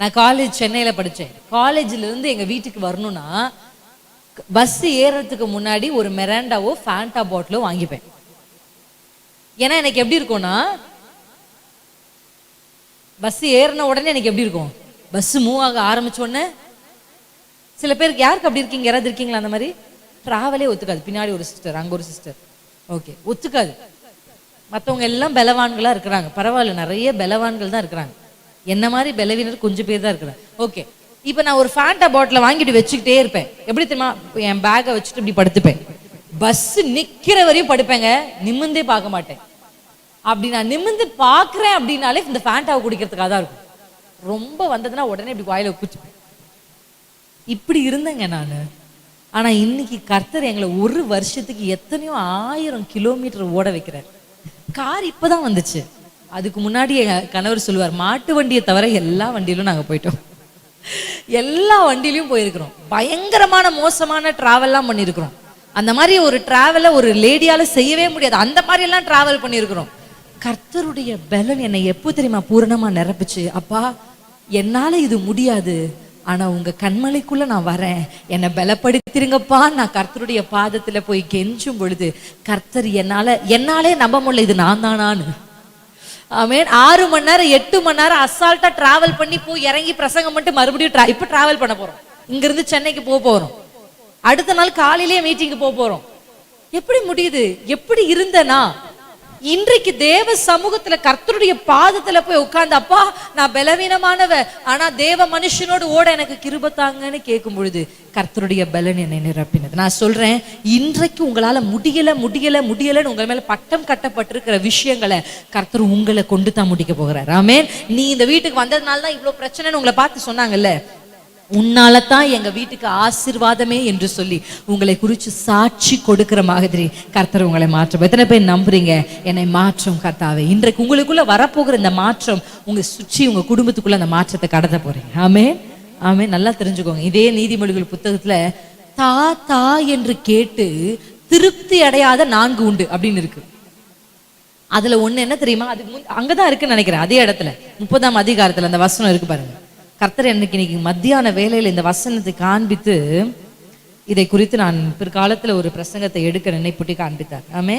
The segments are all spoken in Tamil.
நான் காலேஜ் சென்னையில் படித்தேன் காலேஜ்லேருந்து எங்கள் வீட்டுக்கு வரணும்னா பஸ் ஏறுறதுக்கு முன்னாடி ஒரு மெராண்டாவோ ஃபேண்டா பாட்டிலோ வாங்கிப்பேன். ஏன்னா எனக்கு எப்படி இருக்கும்னா பஸ் ஏறின உடனே எனக்கு எப்படி இருக்கும்? பஸ் மூவ் ஆக ஆரம்பிச்ச உடனே சில பேருக்கு யாருக்கு அப்படி இருக்கீங்க? யாராவது இருக்கீங்களா? அந்த மாதிரி. ட்ராவலே ஒத்துக்காது. பின்னாடி ஒரு சிஸ்டர் அங்கே ஒரு சிஸ்டர் ஓகே ஒத்துக்காது. மற்றவங்க எல்லாம் பலவான்களாக இருக்கிறாங்க. பரவாயில்ல நிறைய பலவான்கள் தான் இருக்கிறாங்க. என்ன மாதிரி பலவீனர் கொஞ்சம் பேர் தான் இருக்கிறாங்க ஓகே இப்போ நான் ஒரு ஃபேண்டா பாட்டில் வாங்கிட்டு வச்சுக்கிட்டே இருப்பேன். எப்படி தெரியுமா? என் பேக்கை வச்சுட்டு இப்படி படுத்துப்பேன். பஸ் நிற்கிற வரையும் படுப்பேங்க. நிமிர்ந்தே பார்க்க மாட்டேன். அப்படி நான் நிமிர்ந்து பார்க்குறேன் அப்படின்னாலே இந்த ஃபேண்டாவை குடிக்கிறதுக்காக தான் இருக்கும். ரொம்ப வந்ததுன்னா உடனே இப்படி வாயில குச்சிப்பேன் இப்படி இருந்தேங்க நான். ஆனால் இன்னைக்கு கர்த்தர் எங்களை ஒரு வருஷத்துக்கு எத்தனையோ ஆயிரம் கிலோமீட்டர் ஓட வைக்கிறார். கார் இப்போதான் வந்துச்சு. அதுக்கு முன்னாடி என் கணவர் சொல்லுவார் மாட்டு வண்டியை தவிர எல்லா வண்டியிலும் நாங்கள் போயிட்டோம். எல்லா வண்டியிலையும் போயிருக்கிறோம். பயங்கரமான மோசமான ட்ராவல்லாம் பண்ணியிருக்கிறோம். அந்த மாதிரி ஒரு ட்ராவலை ஒரு லேடியால் செய்யவே முடியாது. அந்த மாதிரி எல்லாம் டிராவல் பண்ணியிருக்கிறோம். கர்த்தருடைய பலன் என்னை எப்போ தெரியுமா பூரணமாக நிரப்புச்சு. அப்பா என்னால் இது முடியாது. ஆனால் உங்கள் கண்மலைக்குள்ளே நான் வரேன். என்னை பலப்படுத்திருங்கப்பா. நான் கர்த்தருடைய பாதத்தில் போய் கெஞ்சும் பொழுது கர்த்தர் என்னால் என்னாலே நம்ப முடியல. இது நான் தானான்னு ஆமென் ஆறு மணி நேரம் எட்டு மணி நேரம் அசால்ட்டா டிராவல் பண்ணி போய் இறங்கி பிரசங்கம் மட்டும் மறுபடியும் ட்ரா இப்ப டிராவல் பண்ண போறோம். இங்கேருந்து சென்னைக்கு போக போறோம். அடுத்த நாள் காலையிலேயே மீட்டிங்க்கு போக போறோம். எப்படி முடியுது? எப்படி இருந்தனா? இன்றைக்கு தேவ சமூகத்துல கர்த்தருடைய பாதத்துல போய் உட்கார்ந்து அப்பா நான் பலவீனமானவ ஆனா தேவ மனுஷனோடு ஓட எனக்கு கிருபத்தாங்கன்னு கேட்கும் பொழுது கர்த்தருடைய பலன் என்னை நிரப்பினது. நான் சொல்றேன் இன்றைக்கு உங்களால முடியல முடியல முடியலன்னு உங்க மேல பட்டம் கட்டப்பட்டிருக்கிற விஷயங்களை கர்த்தர் உங்களை கொண்டு தான் முடிக்க போகிறார். ஆமே நீ இந்த வீட்டுக்கு வந்ததுனால தான் இவ்வளவு பிரச்சனைன்னு உங்களை பார்த்து சொன்னாங்கல்ல? உன்னால தான் எங்க வீட்டுக்கு ஆசீர்வாதமே என்று சொல்லி உங்களை குறித்து சாட்சி கொடுக்கிற மாதிரி கர்த்தர் உங்களை மாற்றும். எத்தனை பேர் நம்புறீங்க? என்னை மாற்றும் கர்த்தாவே. இன்றைக்கு உங்களுக்குள்ள வரப்போகிற இந்த மாற்றம் உங்க சுற்றி உங்க குடும்பத்துக்குள்ள அந்த மாற்றத்தை கடத்த போறீங்க. ஆமே ஆமே நல்லா தெரிஞ்சுக்கோங்க. இதே நீதிமொழிகள் புத்தகத்துல தா தா என்று கேட்டு திருப்தி அடையாத நான்கு உண்டு அப்படின்னு இருக்கு. அதுல ஒண்ணு என்ன தெரியுமா? அது அங்கதான் இருக்குன்னு நினைக்கிறேன் அதே இடத்துல. முப்பதாம் அதிகாரத்துல அந்த வசனம் இருக்கு பாருங்க. கர்த்தர் எனக்கு இன்னைக்கு மத்தியான வேலையில் இந்த வசனத்தை காண்பித்து இதை குறித்து நான் பிற்காலத்தில் ஒரு பிரசங்கத்தை எடுக்க நினைப்புட்டி காண்பித்தார். ஆமே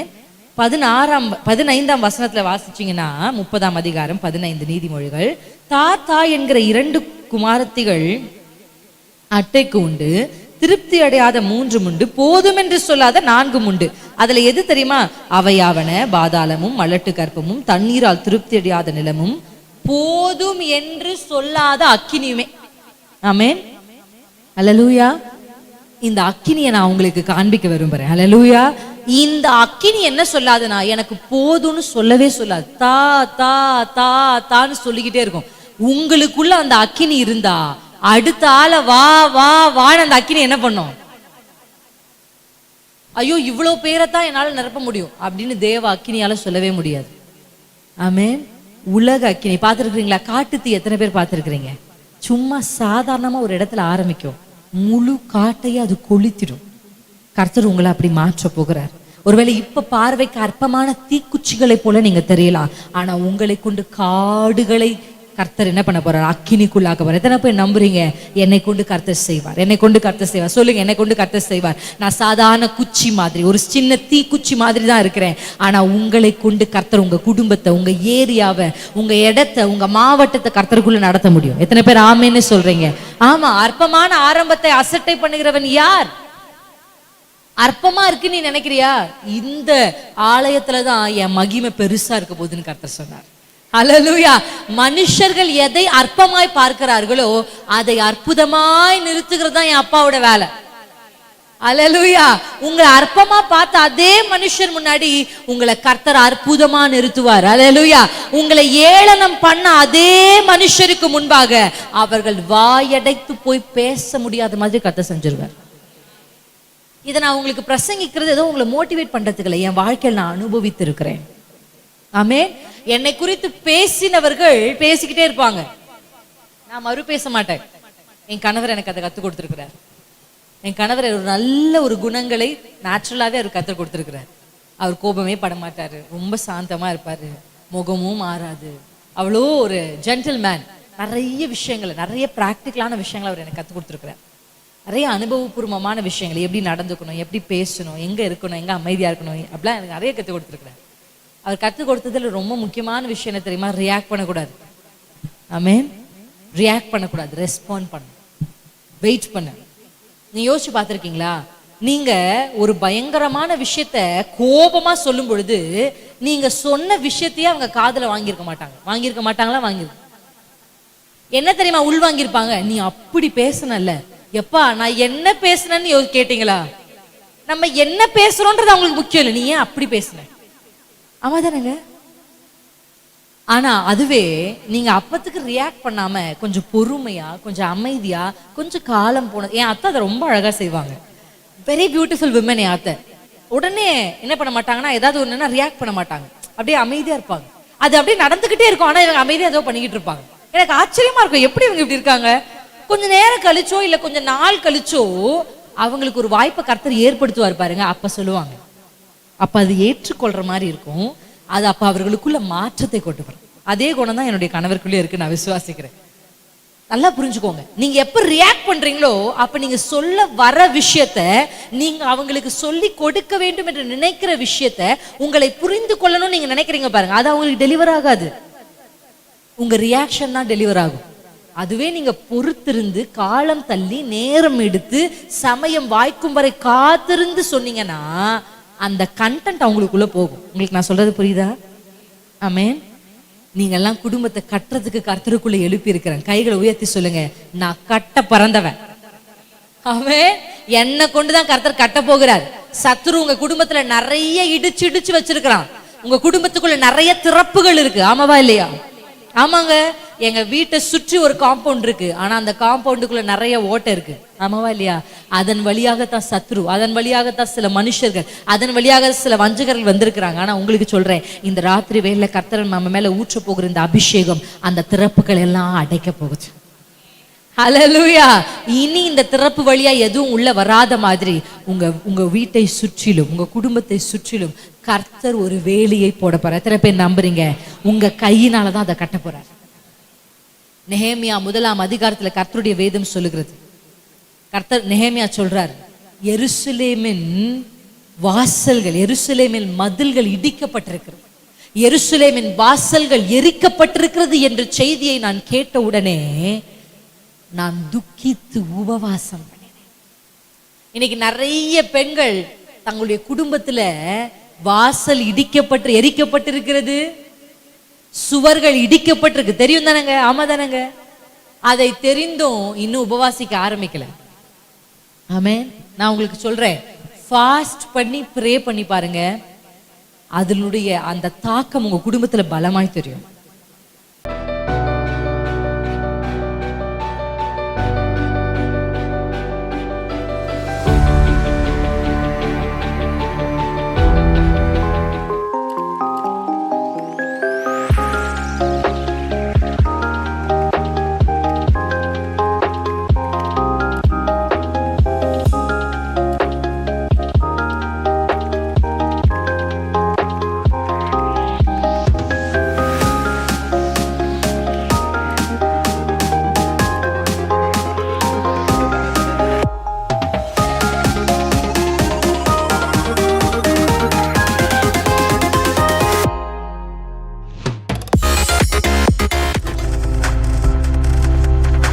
பதினாறாம் பதினைந்தாம் வசனத்துல வாசிச்சீங்கன்னா முப்பதாம் அதிகாரம் பதினைந்து நீதிமொழிகள் தா தா என்கிற இரண்டு குமாரத்திகள் அட்டைக்கு உண்டு திருப்தி அடையாத மூன்று உண்டு போதும் என்று சொல்லாத நான்கும் உண்டு. அதுல எது தெரியுமா? அவையாவன பாதாளமும் மலட்டு கற்பமும் தண்ணீரால் திருப்தி அடையாத நிலமும் போதும் என்று சொல்லாத அக்கினியுமே. ஆமென். அல்லேலூயா இந்த அக்கினியை நான் உங்களுக்கு காண்பிக்க விரும்புறேன். அல்லேலூயா இந்த அக்கினி என்ன சொல்லாதுன்னா எனக்கு போதும்னு சொல்லவே சொல்லாது. தா தா தா தான்னு சொல்லிக்கிட்டே இருக்கும். உங்களுக்குள்ள அந்த அக்கினி இருந்தா அடுத்த ஆள வா வா வான்னு அந்த அக்கினி என்ன பண்ணும்? ஐயோ இவ்வளவு பேரை தான் என்னால நிரப்ப முடியும். அப்படின்னு தேவ அக்கினியால சொல்லவே முடியாது. ஆமென். உலக அக்கினி பார்த்துருக்கீங்களா காட்டுத்தீ எத்தனை பேர் பார்த்துருக்குறீங்க? சும்மா சாதாரணமா ஒரு இடத்துல ஆரம்பிக்கும். முழு காட்டையே அது கொளுத்திடும். கர்த்தர் உங்களை அப்படி மாற்ற போகிறார். ஒருவேளை இப்ப பார்வைக்கு அற்பமான தீக்குச்சிகளை போல நீங்க தெரியலாம். ஆனா உங்களை கொண்டு காடுகளை கர்த்தர் என்ன பண்ண போறார்? அக்கினிக்குள்ளாக்க போறார். எத்தனை பேர் நம்புறீங்க? என்னை கொண்டு கர்த்தர் செய்வார். என்னை கொண்டு கர்த்தர் செய்வார். சொல்லுங்க என்னை கொண்டு கர்த்தர் செய்வார். நான் சாதாரண குச்சி மாதிரி ஒரு சின்ன தீக்குச்சி மாதிரி தான் இருக்கிறேன். ஆனா உங்களை கொண்டு கர்த்தர் உங்க குடும்பத்தை உங்க ஏரியாவை உங்க இடத்தை உங்க மாவட்டத்தை கர்த்தருக்குள்ள நடத்த முடியும். எத்தனை பேர் ஆமேன்னு சொல்றீங்க? ஆமா அற்பமான ஆரம்பத்தை அசட்டை பண்ணுகிறவன் யார்? அற்பமா இருக்கு நீ நினைக்கிறியா? இந்த ஆலயத்துலதான் என் மகிமை பெருசா இருக்க போகுதுன்னு கர்த்தர் சொன்னார். அலலுயா மனுஷர்கள் எதை அற்பமாய் பார்க்கிறார்களோ அதை அற்புதமாய் நிறுத்துகிறது தான் என் அப்பாவோட வேலை. அலலுயா உங்களை அற்பமா பார்த்த அதே மனுஷர் முன்னாடி உங்களை கர்த்தர் அற்புதமா நிறுத்துவார். அலலுயா உங்களை ஏளனம் பண்ண அதே மனுஷருக்கு முன்பாக அவர்கள் வாயடைத்து போய் பேச முடியாத மாதிரி கர்த்தர் செஞ்சிருவார். இதை நான் உங்களுக்கு பிரசங்கிக்கிறது ஏதோ உங்களை மோட்டிவேட் பண்றதுக்கு இல்லை. என் வாழ்க்கையில் நான் அனுபவித்து இருக்கிறேன் ஆமே என்னை குறித்து பேசினவர்கள் பேசிக்கிட்டே இருப்பாங்க. நான் மறு பேச மாட்டேன். என் கணவர் எனக்கு அதை கற்றுக் கொடுத்துருக்கிறார். என் கணவர் ஒரு நல்ல ஒரு குணங்களை நேச்சுரலாவே அவர் கற்றுக் கொடுத்துருக்கிறார். அவர் கோபமே பட மாட்டாரு. ரொம்ப சாந்தமா இருப்பாரு. முகமும் மாறாது. அவ்வளோ ஒரு ஜென்டில் மேன் நிறைய விஷயங்களை நிறைய ப்ராக்டிக்கலான விஷயங்களை அவர் எனக்கு கற்றுக் கொடுத்துருக்கிறார். நிறைய அனுபவபூர்வமான விஷயங்கள். எப்படி நடந்துக்கணும் எப்படி பேசணும் எங்க இருக்கணும் எங்க அமைதியா இருக்கணும் அப்படிலாம் எனக்கு நிறைய கற்றுக் கொடுத்துருக்குறாரு. அவர் கற்றுக் கொடுத்ததுல ரொம்ப முக்கியமான விஷயம் என்ன தெரியுமா? ரியாக்ட் பண்ணக்கூடாது. ஆமே ரியாக்ட் பண்ணக்கூடாது. ரெஸ்பாண்ட் பண்ண வெயிட் பண்ணு நீ யோசிச்சு பார்த்துருக்கீங்களா? நீங்க ஒரு பயங்கரமான விஷயத்த கோபமா சொல்லும் பொழுது நீங்க சொன்ன விஷயத்தையே அவங்க காதல வாங்கியிருக்க மாட்டாங்க. வாங்கியிருக்க மாட்டாங்களா? வாங்கியிருக்க என்ன தெரியுமா? உள் வாங்கியிருப்பாங்க. நீ அப்படி பேசுனல்ல. எப்பா நான் என்ன பேசுனேன்னு யோ- கேட்டீங்களா? நம்ம என்ன பேசுறோன்றது அவங்களுக்கு முக்கியம் இல்லை. நீ ஏன் அப்படி பேசுன? ஆமா தானேங்க ஆனா அதுவே நீங்க அப்பத்துக்கு ரியாக்ட் பண்ணாம கொஞ்சம் பொறுமையா கொஞ்சம் அமைதியா கொஞ்சம் காலம் போனது என் அத்தை அதை ரொம்ப அழகா செய்வாங்க. வெரி பியூட்டிஃபுல் விமன் என் அத்தை. உடனே என்ன பண்ண மாட்டாங்கன்னா ஏதாவது ஒண்ணுன்னா ரியாக்ட் பண்ண மாட்டாங்க. அப்படியே அமைதியா இருப்பாங்க. அது அப்படியே நடந்துகிட்டே இருக்கும். ஆனா இவங்க அமைதியா ஏதோ பண்ணிக்கிட்டு இருப்பாங்க. எனக்கு ஆச்சரியமா இருக்கும். எப்படி இவங்க இப்படி இருக்காங்க? கொஞ்ச நேரம் கழிச்சோ இல்ல கொஞ்சம் நாள் கழிச்சோ அவங்களுக்கு ஒரு வாய்ப்பை கர்த்தர் ஏற்படுத்துவார் பாருங்க. அப்ப சொல்லுவாங்க. அப்போ அது ஏற்றுக்கொள்கிற மாதிரி இருக்கும். அது அப்போ அவர்களுக்குள்ள மாற்றத்தை கொண்டு வரும். அதே குணம் தான் என்னுடைய கணவருக்குள்ளே இருக்கு நான் விசுவாசிக்கிறேன். நல்லா புரிஞ்சுக்கோங்க. நீங்க எப்ப ரியாக்ட் பண்றீங்களோ அப்ப நீங்க சொல்ல வர விஷயத்த நீங்க அவங்களுக்கு சொல்லி கொடுக்க வேண்டும் என்று நினைக்கிற விஷயத்த உங்களை புரிந்து கொள்ளணும்னு நீங்க நினைக்கிறீங்க பாருங்க. அது அவங்களுக்கு டெலிவர் ஆகாது. உங்க ரியாக்ஷன் தான் டெலிவர் ஆகும். அதுவே நீங்க பொறுத்திருந்து காலம் தள்ளி நேரம் எடுத்து சமயம் வாய்க்கும் வரை காத்திருந்து சொன்னீங்கன்னா அந்த கண்டென்ட் அவங்களுக்குள்ள போகும். உங்களுக்கு நான் சொல்றது புரியுதா? ஆமேன் நீங்க எல்லாம் குடும்பத்தை கட்டுறதுக்கு கர்த்தருக்குள்ள எழுப்பி இருக்கிறேன் கைகளை உயர்த்தி சொல்லுங்க. நான் கட்ட பறந்தவன். அவன் என்னை கொண்டுதான் கர்த்தர் கட்ட போகிறார். சத்துரு உங்க குடும்பத்துல நிறைய இடிச்சு இடிச்சு வச்சிருக்கிறான். உங்க குடும்பத்துக்குள்ள நிறைய திறப்புகள் இருக்கு. ஆமாவா இல்லையா? ஆமாங்க. எங்க வீட்டை சுற்றி ஒரு காம்பவுண்ட் இருக்கு. ஆனா அந்த காம்பவுண்டுக்குள்ள நிறைய ஓட்டை இருக்கு. ஆமாவா இல்லையா? அதன் வழியாகத்தான் சத்ரு அதன் வழியாகத்தான் சில மனுஷர்கள் அதன் வழியாக சில வஞ்சகர்கள் வந்திருக்கிறாங்க. ஆனா உங்களுக்கு சொல்றேன் இந்த ராத்திரி வேலை கர்த்தர் நம்ம மேல ஊற்ற போகிற இந்த அபிஷேகம் அந்த திறப்புகள் எல்லாம் அடைக்க போகுது. ஹalleluya இனி இந்த திறப்பு வழியா எதுவும் உள்ள வராத மாதிரி உங்க உங்க வீட்டை சுற்றிலும் உங்க குடும்பத்தை சுற்றிலும் கர்த்தர் ஒரு வேலியை போட போறார். எத்தனை பேர் நம்புறீங்க? உங்க கையினாலதான் அதை கட்ட போறார். நெஹேமியா முதலாம் அதிகாரத்தில் கர்த்தருடைய வேதம் சொல்லுகிறது. கர்த்தர் நெஹேமியா சொல்றார் எருசுலேமின் வாசல்கள் எருசுலேமின் மதில்கள் இடிக்கப்பட்டிருக்கிறது. எருசுலேமின் வாசல்கள் எரிக்கப்பட்டிருக்கிறது என்ற செய்தியை நான் கேட்ட உடனே நான் துக்கித்து உபவாசம் பண்ணினேன். இன்னைக்கு நிறைய பெண்கள் தங்களுடைய குடும்பத்துல வாசல் இடிக்கப்பட்டு எரிக்கப்பட்டிருக்கிறது. சுவர்கள் இடிக்கப்பட்டிருக்கு. தெரியும் தானங்க? ஆமா தானங்க? அதை தெரிந்தும் இன்னும் உபவாசிக்க ஆரம்பிக்கல. ஆமே நான் உங்களுக்கு சொல்றேன். ஃபாஸ்ட் பண்ணி ப்ரே பண்ணி பாருங்க. அதனுடைய அந்த தாக்கம் உங்க குடும்பத்துல பலமாய் தெரியும்.